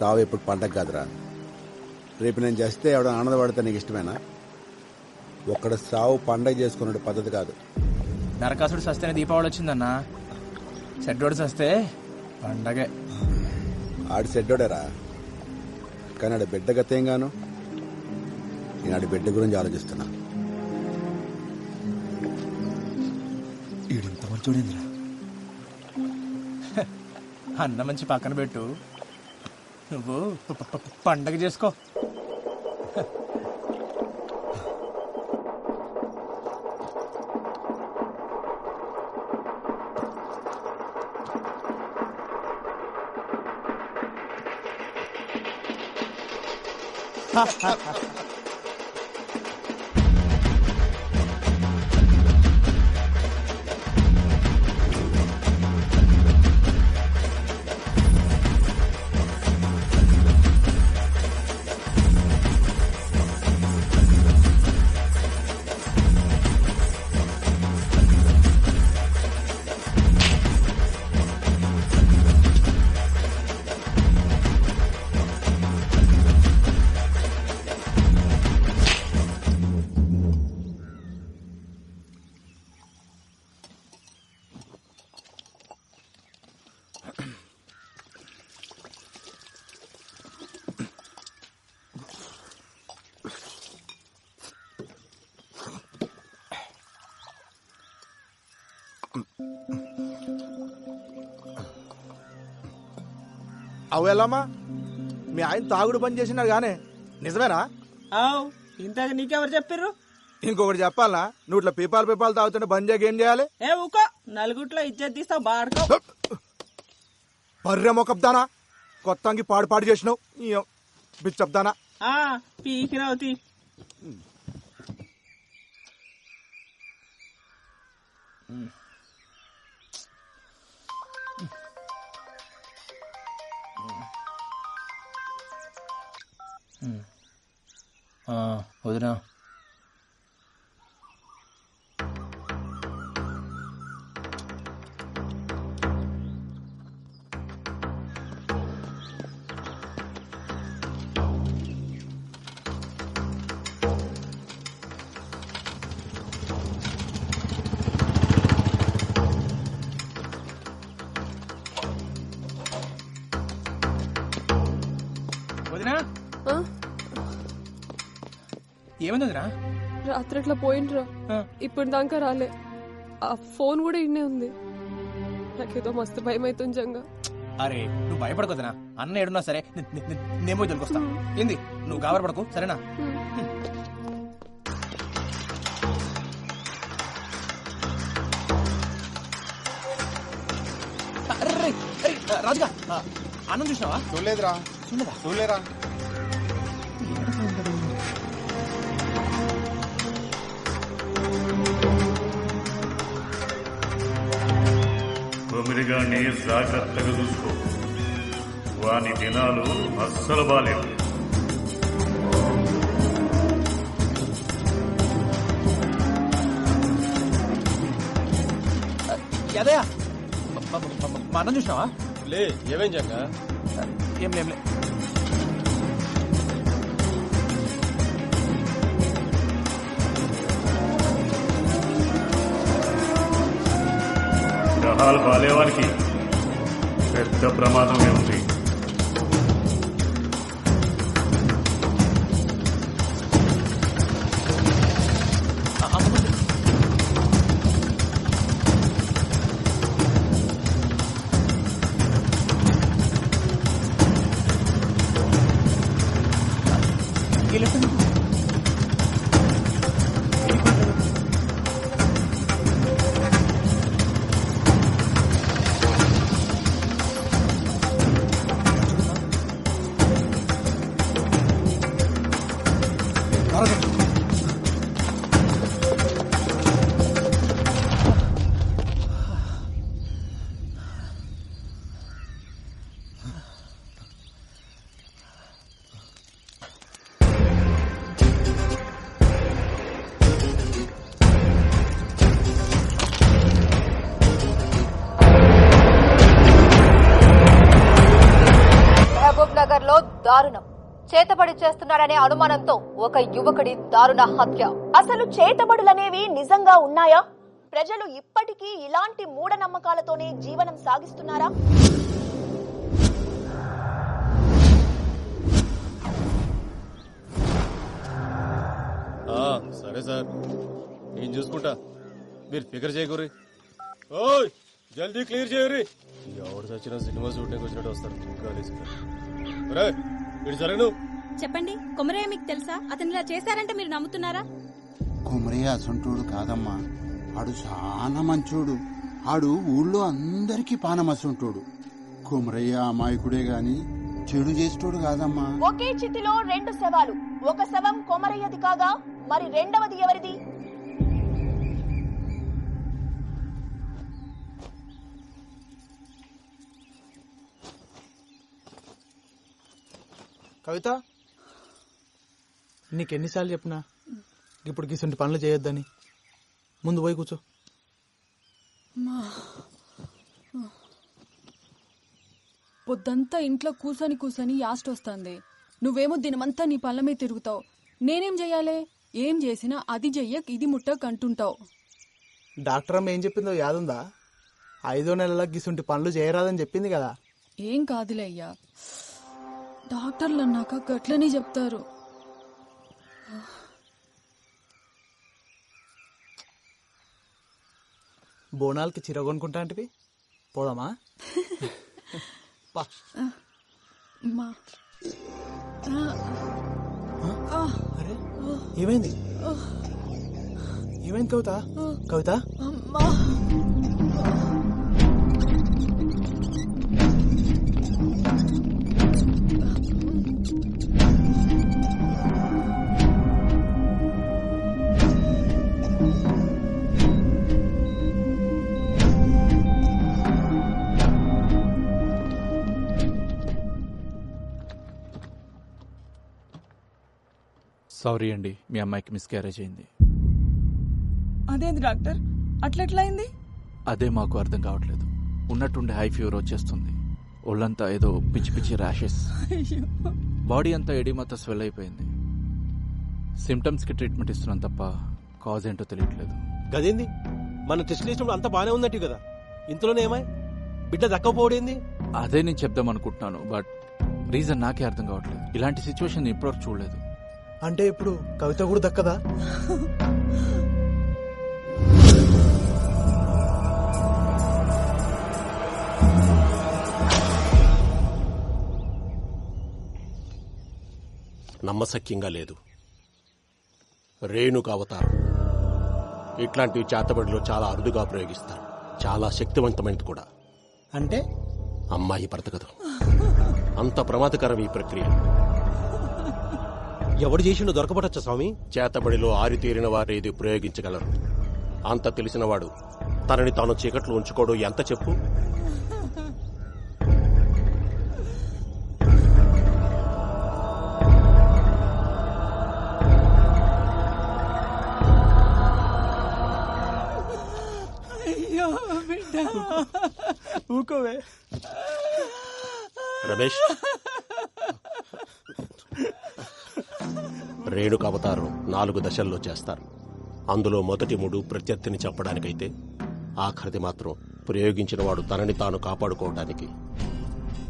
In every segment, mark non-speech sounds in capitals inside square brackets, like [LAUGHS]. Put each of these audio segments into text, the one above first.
సావు ఎప్పుడు పండగ కాదురా. రేపు నేను చేస్తే ఎవడ ఆనందపడితే నీకు ఇష్టమేనా? ఒక్కడ సావు పండగ చేసుకునే పద్ధతి కాదు. నరకాసుడు సస్తేనే దీపావళి వచ్చిందన్నా. చెడ్డోడు సస్తే పండగే. ఆడి సెడ్డోడేరా కానీ ఆడి బిడ్డ గతేం గాను నేను ఆడి బిడ్డ గురించి ఆలోచిస్తున్నా. ఈడింత మంచోడేంద్రా? అన్న మంచి పక్కన పెట్టు. నువ్వు ప- ప- ప- పండగ [LAUGHS] అవెలమ్మా మీ ఆయన తాగుడు పని చేసినాడు గానే. నిజమేనా? ఆవ్ ఇంతకు నీకెవరు చెప్పిర్రు? ఇంకొకటి చెప్పాలా నువ్వు ఇట్లా పీపాలు పీపాలు తాగుతుంటే బంద్ చేయక ఏం చేయాలి? ఏ ఊకో నలుగుట్లో ఇజ్జత్ తీస్తావు బాడుకో. బర్రె మొక్కబ్దానా కొత్తంగి పాడు పాడు చేసినావు ఈ బిచ్చబ్దానా? ఆ 嗯。嗯。嗯我就这样 ఏమైంది వదినా రాత్రి అట్లా పోయిండ్రా. ఇప్పుడు దాకా రాలే. ఆ ఫోన్ కూడా ఇన్నే ఉంది. నాకేదో మస్తు భయం అవుతుంది జంగా. అరే నువ్వు భయపడకొద్దునా అన్న ఏడున్నా సరే నే- నే- నే- నేను పోయి దొరికొస్తా ఏంది? నువ్వు గాబరపడకు సరేనా? అరే, అరే, రాజుగా ఆ, అన్నం చూసినావా? చూడలేదురా. చూడలేదా? చూడలేరా? కొమిరిగాన్ని జాగ్రత్తగా చూసుకో. వాని దినాలు అస్సలు బాలేవు. అదయా మా- మా- మా- మా అన్నం చూసినావా? లే ఏమేం జంగా? ఏం లేం లే గ్రహాలు పాలేవారికి పెద్ద ప్రమాదమే ఉంది దారుణం. చేతబడి చేస్తున్నారనే అనుమానంతో ఒక యువకుడి దారుణ హత్య. అసలు చేతబడులనేవి నిజంగా ఉన్నాయా? ప్రజలు ఇప్పటికీ ఇలాంటి మూఢనమ్మకాలతోనే జీవనం సాగిస్తున్నారా? సరే సార్. నేను చూసుకుంటా. మీరు ఫిగర్ చేయకూరి ఓయ్ జల్దీ క్లియర్ చేయరి ఎవరు చచ్చిన సినిమా షూటింగ్ వచ్చినట్టు వస్తారు రే జరగను. చెప్పండి కొమరయ్య మీకు తెలుసా? అతను ఇలా చేశారంటే మీరు నమ్ముతున్నారా? కుమరయ్య అసంటోడు కాదమ్మా. ఆడు చాలా మంచోడు. ఆడు ఊళ్ళో అందరికీ పానమసంటోడు. కుమరయ్య అమాయకుడే గాని చెడు చేసేటోడు కాదమ్మా. ఒకే చితిలో రెండు శవాలు. ఒక శవం కొమరయ్యది కాగా మరి రెండవది ఎవరిది? కవిత? నీకెన్నిసార్లు చెప్పినా ఇప్పుడు గిసుంటి పనులు చేయొద్దని. ముందు పోయి కూర్చో. పొద్దంతా ఇంట్లో కూసని కూసని యాస్ట్ వస్తుంది నువ్వేమో దినమంతా నీ పళ్ళ మీద తిరుగుతావు. నేనేం చెయ్యాలి ఏం చేసినా అది చెయ్యక్ ఇది ముట్టక్ అంటుంటావు. డాక్టర్ అమ్మ ఏం చెప్పిందో యాదుందా? ఐదో నెలల గిసుంటి పనులు చేయరాదని చెప్పింది కదా ఏం కాదులే అయ్యా. డాక్టర్లు అన్నాక గట్లనే చెప్తారు. బోనాలకి చీర కొనుక్కుంటా అంటే పోదామా? మా. అరే ఏమైంది? ఏమైంది కవిత? కవిత? అమ్మా సారీ అండి. మీ అమ్మాయికి మిస్క్యారేజ్ అయింది. అదేంది డాక్టర్? అట్లెట్లయింది? అదే మాకు అర్థం కావట్లేదు. ఉన్నట్టుండి హై ఫీవర్ వచ్చేస్తుంది. ఒళ్ళంతా ఏదో పిచ్చి పిచ్చి ర్యాషెస్ బాడీ అంతా ఎడిమతో స్వెల్ అయిపోయింది. సిమ్టమ్స్కి ట్రీట్మెంట్ ఇస్తున్నాం తప్ప కాజ్ ఏంటో తెలియట్లేదు. గదేంది? మన టెస్ట్ చేసినప్పుడు అంత బానే ఉందట్టు కదా. ఇంతలోనే ఏమై బిడ్డ దక్కపోవడేంది అదే నేను చెప్దాం అనుకుంటున్నాను బట్ రీజన్ నాకే అర్థం కావట్లేదు. ఇలాంటి సిచ్యువేషన్ ఇప్పటివరకు చూడలేదు. అంటే ఇప్పుడు కవిత కూడా దక్కదా? నమ్మశక్యంగా లేదు. రేణుక అవతారం. ఇట్లాంటివి చేతబడిలో చాలా అరుదుగా ప్రయోగిస్తారు. చాలా శక్తివంతమైనది కూడా. అంటే? అమ్మాయి బ్రతకదు అంత ప్రమాదకరం ఈ ప్రక్రియ. ఎవడు చేసిండో దొరకబడచ్చా స్వామి? చేతబడిలో ఆరితేరిన వారు ఇది ప్రయోగించగలరు. అంత తెలిసినవాడు తనని తాను చీకట్లో ఉంచుకోడు. ఎంత చెప్పు? అయ్యో బిడ్డ. ఊకోవే. రమేష్ రేణుక అవతారం నాలుగు దశల్లో చేస్తారు. అందులో మొదటి మూడు ప్రత్యర్థిని చెప్పడానికైతే ఆఖరిది మాత్రం ప్రయోగించిన వాడు తనని తాను కాపాడుకోవడానికి.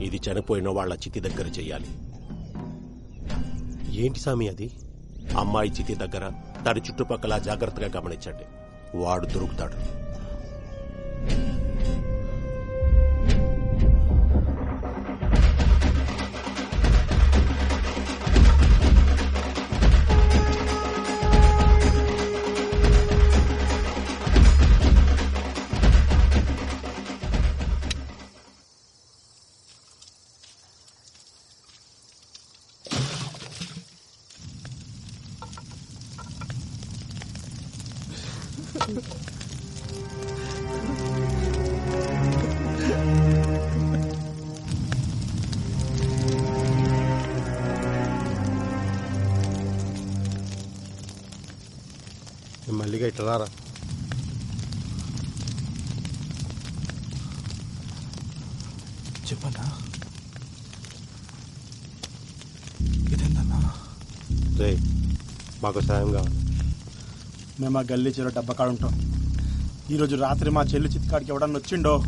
ఇది చనిపోయిన వాళ్ళ చితి దగ్గర చెయ్యాలి ఏంటి సామి అది? అమ్మాయి చితి దగ్గర తన చుట్టుపక్కల జాగ్రత్తగా గమనించండి. వాడు దొరుకుతాడు. మల్లిగా ఇట్లా రారా? చెప్పన్నా రే మాకు సాయం కావాలి. మేము ఆ గల్లీ చెరువు డబ్బా కాడ ఉంటాం ఈరోజు రాత్రి మా చెల్లి చిత్కాడికి ఎవడన్నా వచ్చిండో